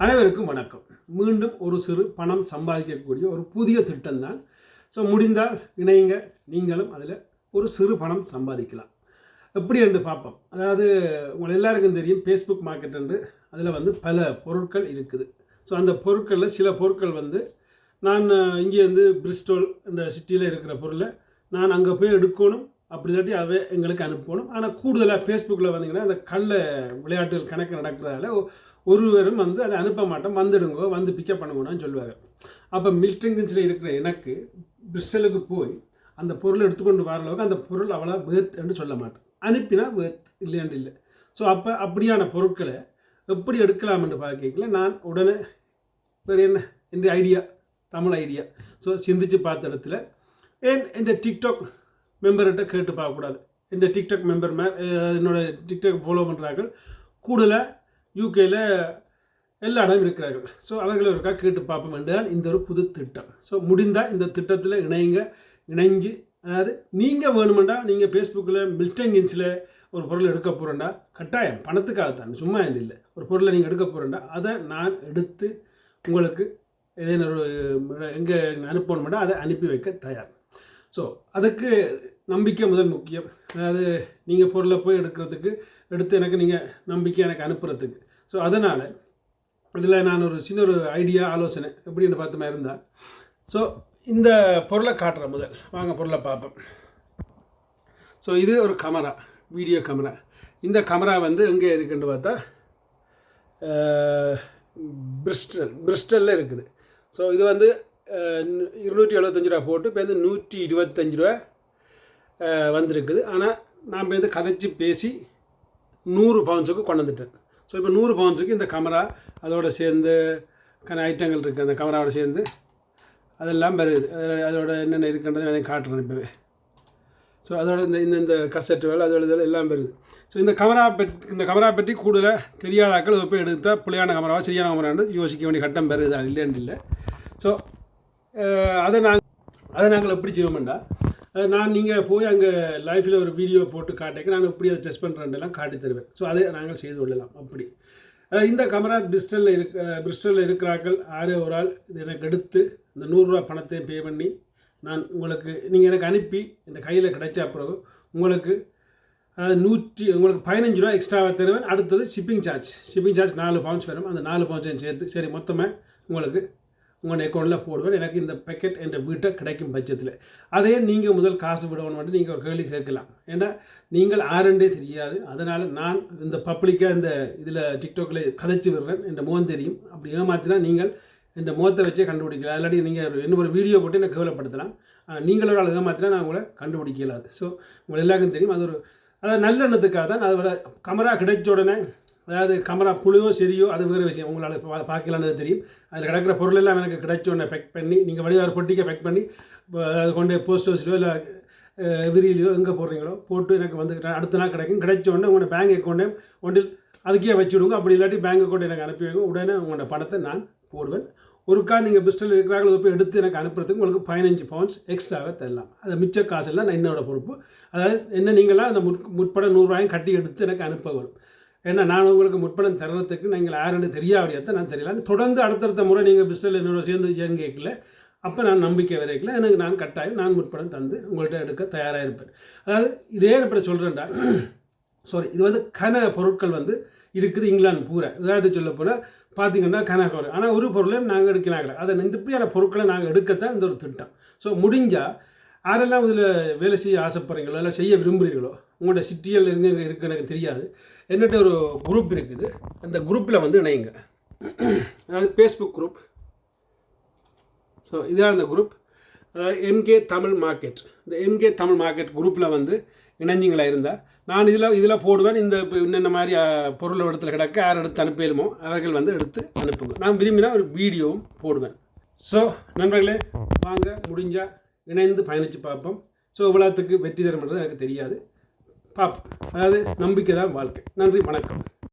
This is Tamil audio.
அனைவருக்கும் வணக்கம். மீண்டும் ஒரு சிறு பணம் சம்பாதிக்கக்கூடிய ஒரு புதிய திட்டம் தான் ஸோ முடிந்தால் இணைங்க. நீங்களும் அதில் ஒரு சிறு பணம் சம்பாதிக்கலாம். எப்படி என்று பார்ப்போம். அதாவது உங்கள் எல்லாருக்கும் தெரியும் ஃபேஸ்புக் மார்க்கெட் என்று அதில் வந்து பல பொருட்கள் இருக்குது. ஸோ அந்த பொருட்களில் சில பொருட்கள் வந்து நான் இங்கேருந்து பிரிஸ்டோல் என்ற சிட்டியில் இருக்கிற பொருளை நான் அங்கே போய் எடுக்கணும். அப்படி இல்லாட்டி அவை எங்களுக்கு அனுப்பணும். ஆனால் கூடுதலாக ஃபேஸ்புக்கில் வந்தீங்கன்னா அந்த கள்ள விளையாட்டுகள் கணக்கு நடக்கிறதால ஒருவரும் வந்து அதை அனுப்ப மாட்டோம். வந்துடுங்க வந்து பிக்கப் பண்ணுங்கன்னு சொல்லுவாங்க. அப்போ மில்டங்கின்ஸில் இருக்கிற எனக்கு பிரிஸ்டலுக்கு போய் அந்த பொருளை எடுத்துக்கொண்டு வர அளவுக்கு அந்த பொருள் அவ்வளோ வேர்த் என்று சொல்ல மாட்டேன் அனுப்பினா வேர்த் இல்லையாண்டு இல்லை. ஸோ அப்போ அப்படியான பொருட்களை எப்படி எடுக்கலாம் என்று பார்க்கல நான் உடனே வேறு என்ன? என்ற ஐடியா தமிழ் ஐடியா ஸோ சிந்திச்சு பார்த்த இடத்துல ஏன் என் டிக்டாக் மெம்பர்கிட்ட கேட்டு பார்க்கக்கூடாது. இந்த டிக்டாக் மெம்பர் மே என்னோடய என்னோட டிக்டாக் ஃபாலோ பண்ணுறார்கள் கூடுதலாக யூகேயில் எல்லா இடமும் இருக்கிறார்கள். ஸோ அவர்கள் ஒருக்கா கேட்டு பார்ப்போம் என்றால் இந்த ஒரு புது திட்டம். ஸோ முடிந்தால் இந்த திட்டத்தில் இணைங்க இணைஞ்சு அதாவது நீங்கள் வேணுமெண்டா நீங்கள் ஃபேஸ்புக்கில் மில்டங்கின்ஸில் ஒரு பொருள் எடுக்க போகிறேன்டா கட்டாயம் பணத்துக்காகத்தான் சும்மா இல்லை. ஒரு பொருளை நீங்கள் எடுக்க போகிறேன்டா அதை நான் எடுத்து உங்களுக்கு ஏதேனும் ஒரு எங்கே அனுப்பணுமெண்டா அதை அனுப்பி வைக்க தயார். ஸோ அதுக்கு நம்பிக்கை முதல் முக்கியம். அதாவது நீங்கள் பொருளை போய் எடுக்கிறதுக்கு எடுத்து எனக்கு நீங்கள் நம்பிக்கை எனக்கு அனுப்புறதுக்கு. ஸோ அதனால் இதில் நான் ஒரு சின்ன ஒரு ஐடியா ஆலோசனை எப்படின்னு பார்த்த மாதிரி இருந்தால் ஸோ இந்த பொருளை காட்டுறேன் முதல். வாங்க பொருளை பார்ப்போம். ஸோ இது ஒரு கமரா வீடியோ கமரா இந்த கமரா வந்து எங்கே இருக்குன்னு பார்த்தா பிரிஸ்டல் பிரிஸ்டலில் இருக்குது. ஸோ இது வந்து இருநூற்றி எழுபத்தஞ்சு ரூபா போட்டு இப்போ வந்து நூற்றி இருபத்தஞ்சு ரூபா வந்திருக்குது. ஆனால் நான் வந்து கதைச்சி பேசி நூறு பவுன்ஸுக்கு கொண்டு வந்துட்டேன். ஸோ இப்போ நூறு பவுன்ஸுக்கு இந்த கமரா அதோட சேர்ந்து கன ஐட்டங்கள் இருக்குது அந்த கமராவோட சேர்ந்து அதெல்லாம் வருது அதோட என்னென்ன இருக்குன்றதை நான் காட்டுறேன் இப்போவே. ஸோ அதோட இந்த இந்த இந்த கசட்டுகள் அதோட இதெல்லாம் எல்லாம் வருது ஸோ இந்த கமரா பெட் இந்த கமரா பற்றி கூடுதலாக தெரியாதாக்கள் ஆக்கள் போய் எடுத்தால் புள்ளையான கமராவா சரியான கமரான்னு யோசிக்க வேண்டிய கட்டம் வருது இல்லைன்னு இல்லை. ஸோ அதை நாங்கள் அதை நாங்கள் எப்படி செய்வோம்டா? நான் நீங்கள் போய் அங்கே லைஃப்பில் ஒரு வீடியோ போட்டு காட்டேங்க நான் எப்படி அதை டெஸ்ட் பண்ணுறேன்லாம் காட்டி தருவேன். ஸோ அதை நாங்கள் செய்து கொள்ளலாம். அப்படி. இந்த கமரா பிரிஸ்டலில் இருக்க பிரிஸ்டலில் இருக்கிறார்கள். ஆறு ஒரு ஆள். இது எனக்கு எடுத்து இந்த நூறுரூவா பணத்தை பே பண்ணி நான் உங்களுக்கு நீங்கள் எனக்கு அனுப்பி இந்த கையில் கிடைச்ச பிறகு உங்களுக்கு நூற்றி உங்களுக்கு பதினஞ்சு ரூபா எக்ஸ்ட்ராவாக தருவேன். அடுத்தது ஷிப்பிங் சார்ஜ் ஷிப்பிங் சார்ஜ் நாலு பவுன்ஸ் வரும். அந்த நாலு பவுன்ஸையும் சேர்த்து சரி மொத்தமாக உங்களுக்கு உங்கள் அக்கௌண்ட்டில் போடுவேன். எனக்கு இந்த பேக்கெட் என்ற வீட்டை கிடைக்கும் பட்சத்தில். அதே நீங்கள் முதல் காசு விடணும் மட்டும் நீங்கள் ஒரு கேள்வி கேட்கலாம். ஏன்னா நீங்கள் ஆரண்டே தெரியாது. அதனால் நான் இந்த பப்ளிக்காக இந்த இதில் டிக்டாக்கில் கதைச்சு விடுறேன். இந்த முகம் தெரியும். அப்படி ஏமாத்தினா நீங்கள் இந்த முகத்தை வச்சே கண்டுபிடிக்கலாம். இல்லாட்டி நீங்கள் என்ன ஒரு வீடியோ போட்டு என்ன கேவலப்படுத்தலாம். ஆனால் நீங்கள் ஒரு ஆள் ஏமாத்தினா நான் உங்களை கண்டுபிடிக்கலாது. ஸோ உங்களுக்கு எல்லாருக்கும் தெரியும். அது ஒரு அதாவது நல்லெண்ணத்துக்காக தான் அதோட கமரா கிடைச்ச உடனே அதாவது கமரா புழுவோ சரியோ அது வேறு விஷயம். உங்களால் இப்போ பார்க்கலான்னு தெரியும். அதில் கிடக்கிற பொருள் எல்லாம் எனக்கு கிடைச்ச உடனே பேக் பண்ணி நீங்கள் வடிவார பொட்டிக்க பேக் பண்ணி அதாவது கொண்டு போஸ்ட் ஹவுஸ்லையோ இல்லை விரியிலையோ எங்கே போடுறீங்களோ போட்டு எனக்கு வந்து அடுத்த நாள் கிடைக்கும். கிடைச்ச உடனே உங்களோட பேங்க் அக்கௌண்ட்டே ஒன்றில் அதுக்கே வச்சு விடுங்க அப்படி இல்லாட்டி பேங்க் அக்கௌண்ட் எனக்கு அனுப்பி வைங்க. உடனே உங்களோட பணத்தை நான் போடுவேன். ஒருக்கா நீங்கள் பிஸ்டல் இருக்கிறாங்களோ போய் எடுத்து எனக்கு அனுப்புறதுக்கு உங்களுக்கு பதினஞ்சு பவுண்ட்ஸ் எக்ஸ்ட்ராவாக தரலாம். அது மிச்ச காசெல்லாம் நான் என்னோட பொறுப்பு. அதாவது என்ன நீங்களாம் அந்த முற்பட நூறுரூவாயும் கட்டி எடுத்து எனக்கு அனுப்ப வரும். ஏன்னா நான் உங்களுக்கு முற்பணம் தர்றதுக்கு நீங்கள் யாருன்னு தெரியாவிடியத்தை நான் தெரியல. தொடர்ந்து அடுத்தடுத்த முறை நீங்கள் பிஸ்டல் என்னோட சேர்ந்து இயங்கிக்கல அப்போ நான் நம்பிக்கை வரைக்கல. எனக்கு நான் கட்டாயம் நான் முற்படம் தந்து உங்கள்கிட்ட எடுக்க தயாராக இருப்பேன். அதாவது இதே இப்படி சொல்கிறேன்டா சாரி இது வந்து கன பொருட்கள் வந்து இருக்குது இங்கிலாந்து பூரா. உதாரணத்துக்கு சொல்ல போனால் பார்த்தீங்கன்னா கனகோரம் ஆனால் ஒரு பொருளையும் நாங்கள் எடுக்கலாம் அதை இந்த இப்படியான பொருட்களை நாங்கள் எடுக்கத்தான் இந்த ஒரு திட்டம். ஸோ முடிஞ்சால் யாரெல்லாம் இதில் வேலை செய்ய ஆசைப்படுறீங்களோ இல்லை செய்ய விரும்புகிறீங்களோ உங்களோட சிட்டியில் எங்கே இருக்குது எனக்கு தெரியாது. என்னட்ட ஒரு குரூப் இருக்குது. அந்த குரூப்பில் வந்து இணையுங்க. அதாவது ஃபேஸ்புக் குரூப் ஸோ இதான் அந்த குரூப் அதாவது எம்கே தமிழ் மார்க்கெட் இந்த எம்கே தமிழ் மார்க்கெட் குரூப்பில் வந்து இணைஞ்சிங்களா இருந்தால் நான் இதில் இதில் போடுவேன். இந்த இப்போ என்னென்ன மாதிரி பொருள் இடத்துல கிடக்க யார் எடுத்து அனுப்பிடுமோ அவர்கள் வந்து எடுத்து அனுப்புங்க. நான் விரும்பினா ஒரு வீடியோவும் போடுவேன். ஸோ நண்பர்களே வாங்க முடிஞ்சால் இணைந்து பயணித்து பார்ப்போம். ஸோ இவ்வளோத்துக்கு வெற்றி தரும்ன்றது எனக்கு தெரியாது. பார்ப்போம் அதாவது நம்பிக்கை தான் வாழ்க்கை. நன்றி வணக்கம்.